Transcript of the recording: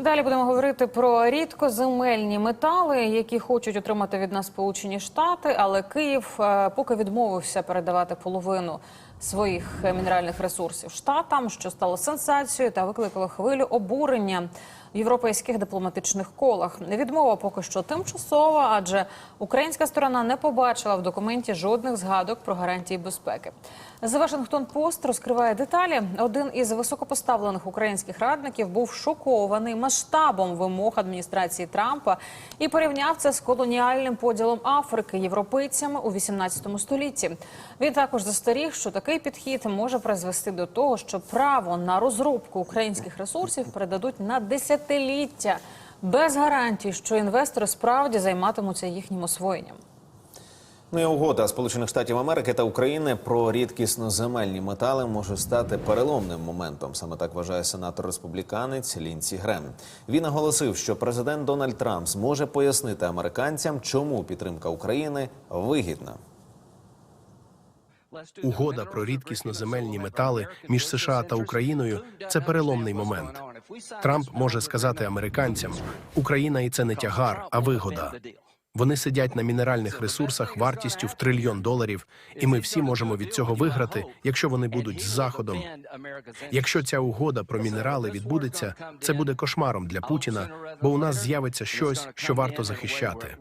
Далі будемо говорити про рідкоземельні метали, які хочуть отримати від нас Сполучені Штати, але Київ е, поки відмовився передавати половину своїх е, мінеральних ресурсів штатам, що стало сенсацією та викликало хвилю обурення в європейських дипломатичних колах. Відмова поки що тимчасова, адже українська сторона не побачила в документі жодних згадок про гарантії безпеки. The Washington Post розкриває деталі. Один із високопоставлених українських радників був шокований масштабом вимог адміністрації Трампа і порівняв це з колоніальним поділом Африки європейцями у 18 столітті. Він також застеріг, що такий підхід може призвести до того, що право на розробку українських ресурсів передадуть на десятиліття без гарантій, що інвестори справді займатимуться їхнім освоєнням. Ну і угода Сполучених Штатів Америки та України про рідкісно земельні метали може стати переломним моментом. Саме так вважає сенатор республіканець Лінсі Грем. Він наголосив, що президент Дональд Трамп зможе пояснити американцям, чому підтримка України вигідна. Угода про рідкісно земельні метали між США та Україною це переломний момент. Трамп може сказати американцям: Україна і це не тягар, а вигода. Вони сидять на мінеральних ресурсах вартістю в трильйон доларів, і ми всі можемо від цього виграти, якщо вони будуть з заходом. Якщо ця угода про мінерали відбудеться, це буде кошмаром для Путіна, бо у нас з'явиться щось, що варто захищати.